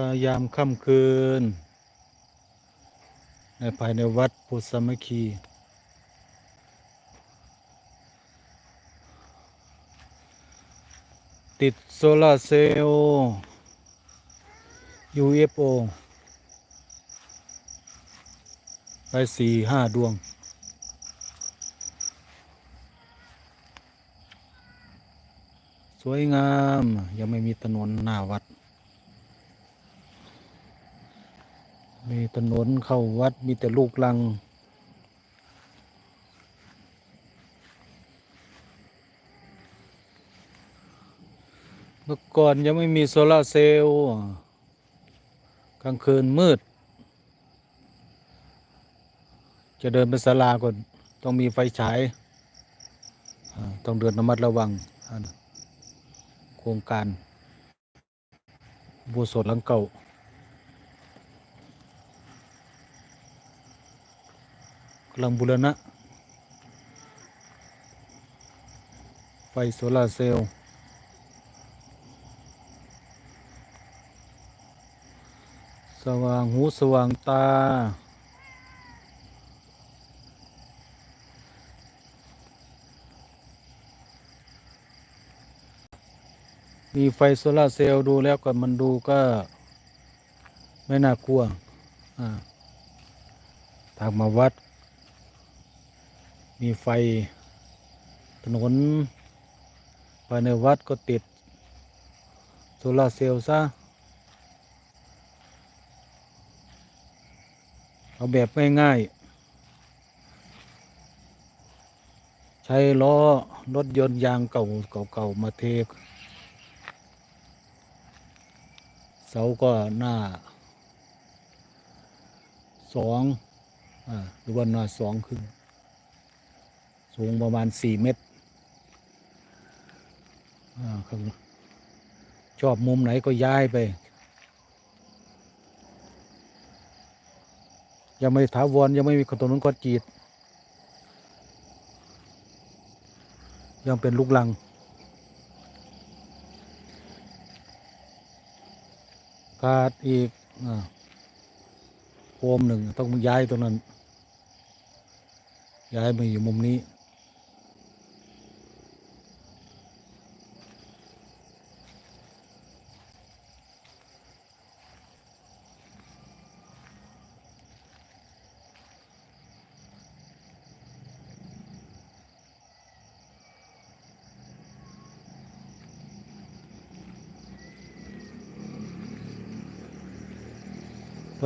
กายามค่ำคืน ในภายในวัดพุทธสมัคคีติดโซลาเซลล์ UFO ไปสี่ห้าดวง สวยงาม ยังไม่มีถนนหน้าวัด มีถนนเข้าวัดมีแต่ลูกลัง เมื่อก่อนยังไม่มีโซลาเซลล์กลางคืนมืด จะเดินไปศาลาก่อนต้องมีไฟฉาย ต้องเดินระมัดระวัง โครงการบูสดหลังเก่า กำลังบูรณะ ไฟโซลาร์เซลล์สว่างหูสว่างตา มีไฟโซลาร์เซลล์ดูแล้วก็มันดูก็ ไม่น่ากลัวอ่าทางมาวัด มีไฟ ถนนภายในวัดก็ติด โซลาเซลล์ซะ เอาแบบง่ายๆ ใช้ล้อ รถยนต์ยางเก่าเก่าๆมาเทกเสาก็หน้าสองอ่าหรือว่าหน้าสองขึ้น สูงประมาณสี่เมตรชอบมุมไหนก็ย้ายไป ยังไม่ถาวรยังไม่มีถนนคอนกรีตยังเป็นลูกลัง ขาดอีกอโคมหนึ่งต้องย้ายตรงนั้น ย้ายมาอยู่มุมนี้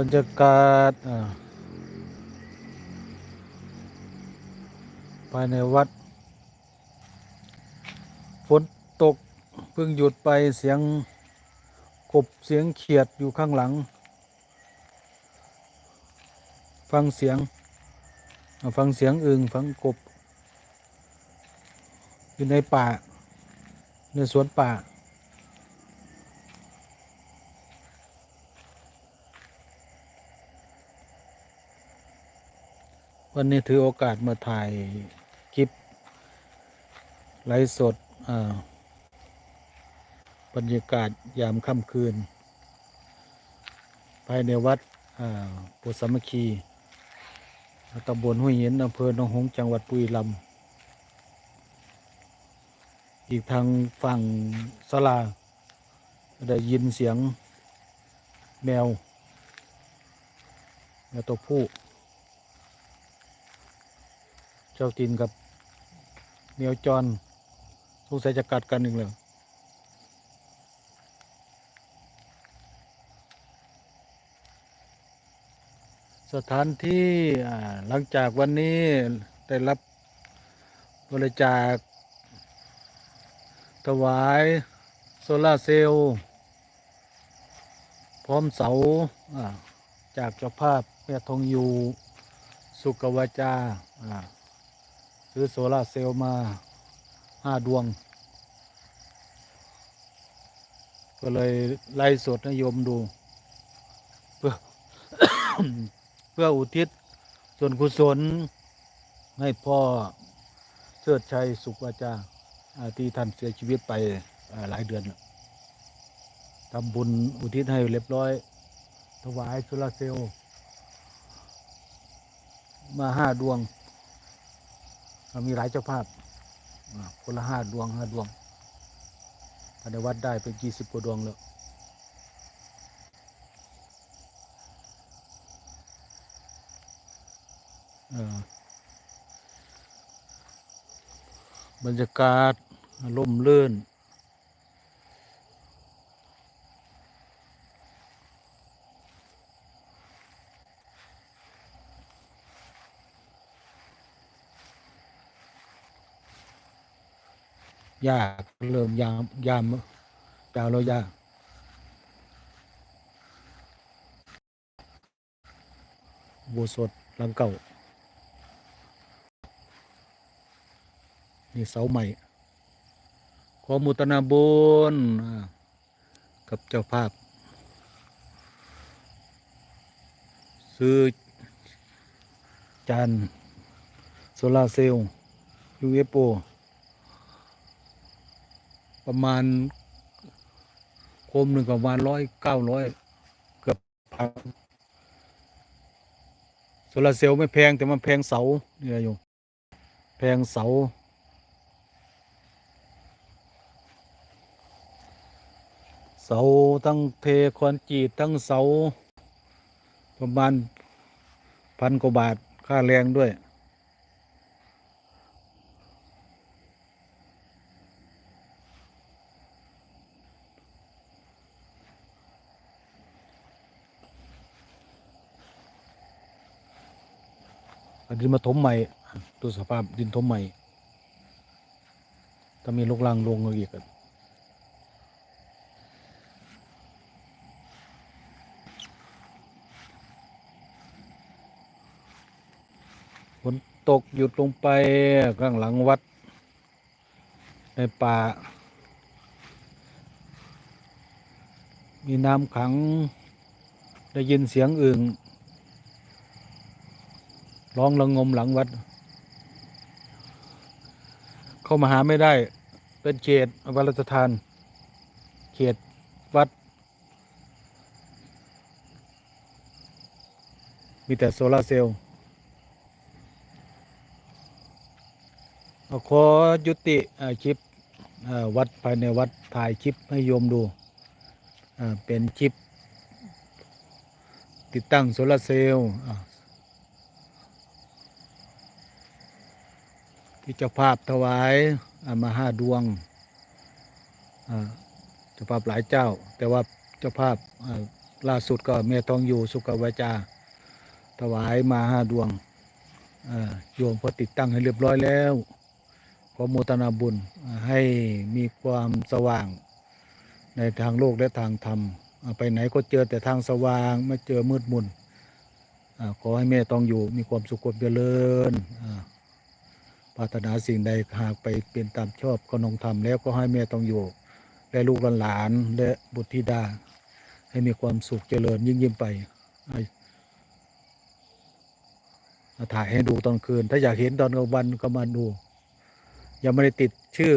รรยากาศภายในวัด ฝนตกเพิ่งหยุดไปเสียงกบเสียงเขียดอยู่ข้างหลัง ฟังเสียง ฟังเสียงอึงฟังกบ อยู่ในป่า ในสวนป่า วันนี้ถือโอกาสมาถ่ายคลิปไลฟ์สดอ่าบรรยากาศยามค่ำคืน ภายในวัดอ่าปุสามคีตำบลห้วยเหินอำเภอหนองหงส์จังหวัดปุรีรัมย์อีกทางฝั่งสลา ได้ยินเสียงแมวแมวตัวผู้ จ้าตินกับเมียวจรสงสัยจะกัดกันหนึ่งเลยสถานที่หลังจากวันนี้ได้รับบริจาคถวายโซลาร์เซลล์พร้อมเสาอ่าจากเจ้าภาพแม่ทองอยู่สุกวาจาอ่า ซื้อโซลาเซลล์มาห้าดวง ก็เลยไล่สดนิยมดู เพื่อ เพื่ออุทิศส่วนกุศล ให้พ่อเชิดชัยสุขวาจาที่ท่านเสียชีวิตไปหลายเดือนทำบุญอุทิศให้เรียบร้อย ถวายโซลาเซลล์มาห้าดวง เรามีหลายเจ้าภาพคนละห้าดวงห้าดวงภายในวัดได้เป็นยี่สิบกว่าดวงแล้วบรรยากาศร่มลื่น ยากเริ่มยามยามยาวแล้วยากโบสถหลังเก่า นี่เสาใหม่ ขอมุตนาบุญกับเจ้าภาพ ซื้อ จานโซลาร์เซลล์ UFO ประมาณ โคมหนึ่งประมาณร้อยเก้าร้อยเกือบพันโซลาเซลล์ไม่แพงแต่มันแพงเสาเนี่ยโยมแพงเสาเสาตั้งเทคอนกรีตตั้งเสา ประมาณพันกว่าบาทค่าแรงด้วย ดินมาถมใหม่ดูสภาพดินถมใหม่ถ้ามีลูกลังลงอีกฝนตกหยุดลงไปข้างหลังวัด ในป่า มีน้ำขังได้ยินเสียงอื่น ร้องระงมหลังวัด เข้ามาหาไม่ได้ เป็นเขตวัดราทาน เขตวัด มีแต่โซลาเซลล์ขอยุติคลิปวัดภายในวัดถ่ายคลิปให้โยมดู เป็นคลิปติดตั้งโซลาเซลล์อ่า ที่เจ้าภาพถวายอามาห้าดวงเจ้าภาพหลายเจ้า แต่ว่าเจ้าภาพล่าสุดก็เมทองอยู่สุขวาจา ถวายมาห้าดวงโยมพอติดตั้งให้เรียบร้อยแล้วขอโมทนาบุญให้มีความสว่างในทางโลกและทางธรรมไปไหนก็เจอแต่ทางสว่างไม่เจอมืดมุนขอให้แม่ต้องอยู่มีความสุขความเจริญ ปรารถนาสิ่งใดหากไปเป็นตามชอบก็นงทำแล้วก็ให้แม่ต้องอยู่ และลูกหลานและบุตรธิดา ให้มีความสุขเจริญยิ่งยิ่งไปถ่ายให้ดูตอนคืน ถ้าอยากเห็นตอนกลางวันก็มาดู ยังไม่ได้ติดชื่อ